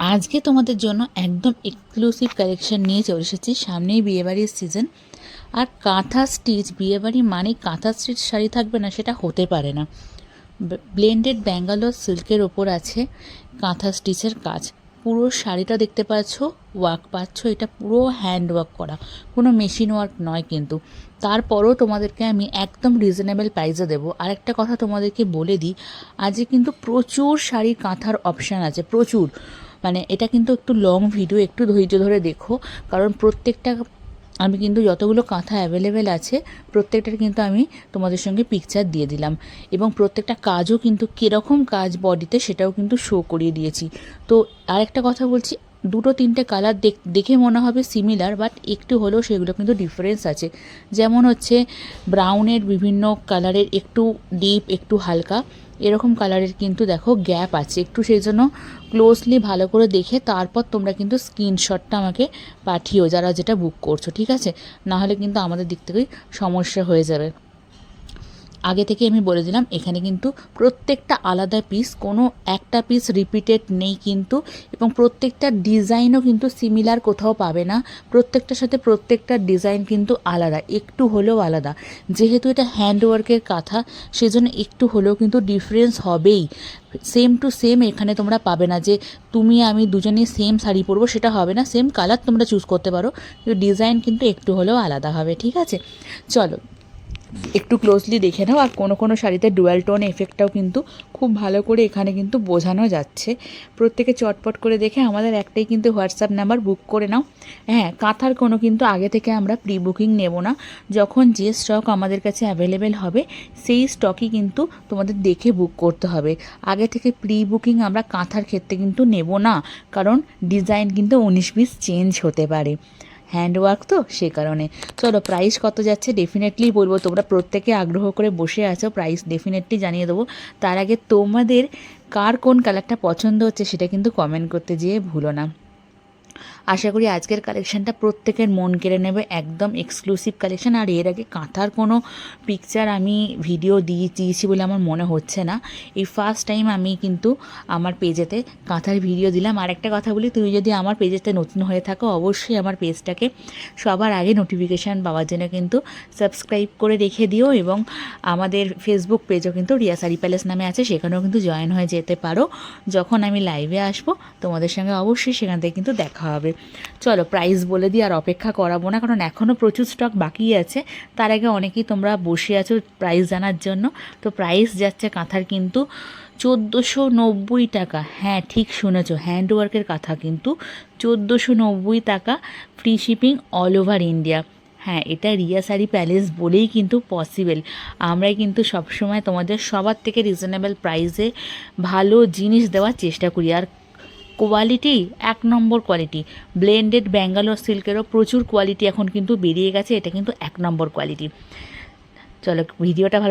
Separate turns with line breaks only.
আজকে তোমাদের জন্য একদম এক্সক্লুসিভ কালেকশন নিয়ে চলে এসেছি। সামনেই বিয়েবাড়ির সিজন আর কাঁথা স্টিচ বিয়েবাড়ি মানে কাঁথা স্টিচ শাড়ি থাকবে না, সেটা হতে পারে না। ব্লেন্ডেড ব্যাঙ্গালোর সিল্কের ওপর আছে কাঁথা স্টিচের কাজ। পুরো শাড়িটা দেখতে পাচ্ছ ওয়ার্ক পাচ্ছ, এটা পুরো হ্যান্ড ওয়ার্ক করা। কোনো মেশিন ওয়ার্ক নয় কিন্তু। তারপরও তোমাদেরকে আমি একদম রিজনেবল প্রাইসে দেবো। আর একটা কথা তোমাদেরকে বলে দিই, আজকে কিন্তু প্রচুর শাড়ির কাঁথার অপশান আছে, প্রচুর। মানে এটা কিন্তু একটু লং ভিডিও একটু ধৈর্য ধরে দেখো। কারণ প্রত্যেকটা, আমি কিন্তু যতগুলো কাঁথা অ্যাভেলেবেল আছে, প্রত্যেকটার কিন্তু আমি তোমাদের সঙ্গে পিকচার দিয়ে দিলাম। এবং প্রত্যেকটা কাজও কিন্তু কীরকম কাজ বডিতে সেটাও কিন্তু শো করিয়ে দিয়েছি। তো আরেকটা কথা বলছি, দুটো তিনটে কালার দেখে মনে হবে সিমিলার বাট একটু হলেও সেগুলো কিন্তু ডিফারেন্স আছে। যেমন হচ্ছে ব্রাউনের বিভিন্ন কালারের একটু ডিপ একটু হালকা। এরকম কালারের কিন্তু দেখো গ্যাপ আছে। একটু সেই জন্য ক্লোজলি ভালো করে দেখে তারপর তোমরা কিন্তু স্ক্রিনশটটা আমাকে পাঠিও যারা যেটা বুক করছ, ঠিক আছে? নাহলে কিন্তু আমাদের দিক থেকেই সমস্যা হয়ে যাবে। আগে থেকে আমি বলে দিলাম, এখানে কিন্তু প্রত্যেকটা আলাদা পিস কোনো একটা পিস রিপিটেড নেই কিন্তু, এবং প্রত্যেকটা ডিজাইনও কিন্তু সিমিলার কোথাও পাবে না। প্রত্যেকটার সাথে প্রত্যেকটা ডিজাইন কিন্তু আলাদা, একটু হলেও আলাদা। যেহেতু এটা হ্যান্ডওয়ার্কের কাঁথা, সেজন্য একটু হলেও কিন্তু ডিফারেন্স হবেই। সেম টু সেম এখানে তোমরা পাবে না যে, তুমি আমি দুজনেই সেম শাড়ি পরবো, সেটা হবে না। সেম কালার তোমরা চুজ করতে পারো। ডিজাইন কিন্তু একটু হলেও আলাদা হবে, ঠিক আছে? চলো একটু ক্লোজলি দেখে নাও, আর কোনো কোনো শাড়িতে ডুয়াল টোন এফেক্টটাও কিন্তু খুব ভালো করে এখানে কিন্তু বোঝানো যাচ্ছে। প্রত্যেকে চটপট করে দেখে, আমাদের একটাই কিন্তু হোয়াটসঅ্যাপ নাম্বার বুক করে নাও। হ্যাঁ কাঁথার কোনো কিন্তু আগে থেকে আমরা প্রি বুকিং নেব না। যখন যে স্টক আমাদের কাছে অ্যাভেলেবেল হবে, সেই স্টকই কিন্তু তোমাদের দেখে বুক করতে হবে। আগে থেকে প্রি বুকিং আমরা কাঁথার ক্ষেত্রে কিন্তু নেব না, কারণ ডিজাইন কিন্তু উনিশ বিশ চেঞ্জ হতে পারে। হ্যান্ডওয়ার্ক তো সে কারণে। চলো প্রাইস কত যাচ্ছে ডেফিনেটলি বলব। তোমরা প্রত্যেকে আগ্রহ করে বসে আছো প্রাইস ডেফিনেটলি জানিয়ে দেবো। তার আগে তোমাদের কার কোন কালারটা পছন্দ হচ্ছে সেটা কিন্তু কমেন্ট করতে যেয়ে ভুলো না। আশা করি আজকের কালেকশানটা প্রত্যেকের মন কেড়ে নেবে, একদম এক্সক্লুসিভ কালেকশান আর এর আগে কাঁথার কোনো পিকচার আমি ভিডিও দিয়ে দিয়েছি বলে আমার মনে হচ্ছে না। এই ফার্স্ট টাইম আমি কিন্তু আমার পেজেতে কাঁথার ভিডিও দিলাম। আর একটা কথা বলি, তুমি যদি আমার পেজেতে নতুন হয়ে থাকো, অবশ্যই আমার পেজটাকে সবার আগে নোটিফিকেশান পাওয়ার জন্য কিন্তু সাবস্ক্রাইব করে রেখে দিও এবং আমাদের ফেসবুক পেজও কিন্তু রিয়া সারি প্যালেস নামে আছে, সেখানেও কিন্তু জয়েন হয়ে যেতে পারো। যখন আমি লাইভে আসব, তোমাদের সঙ্গে অবশ্যই সেখান থেকে কিন্তু দেখা হবে। চলো প্রাইস বলে দিই আর অপেক্ষা করাবো না, কারণ এখনও প্রচুর স্টক বাকি আছে। তার আগে অনেকেই তোমরা বসে আছো প্রাইস জানার জন্য। তো প্রাইস যাচ্ছে কাঁথার কিন্তু চোদ্দোশো নব্বই টাকা। হ্যাঁ ঠিক শুনেছ হ্যান্ডওয়ার্কের কাঁথা কিন্তু। চোদ্দোশো নব্বই টাকা free shipping all over India হ্যাঁ এটা রিয়া শাড়ি প্যালেস বলেই কিন্তু পসিবল আমরাই কিন্তু সবসময় তোমাদের সবার থেকে রিজনেবল প্রাইসে ভালো জিনিস দেওয়ার চেষ্টা করি। আর কোয়ালিটি এক নম্বর কোয়ালিটি। ব্লেন্ডেড ব্যাঙ্গালোর সিল্কেরও প্রচুর কোয়ালিটি এখন কিন্তু বেরিয়ে গেছে, এটা কিন্তু এক নম্বর কোয়ালিটি। চলো, ভিডিওটা ভালো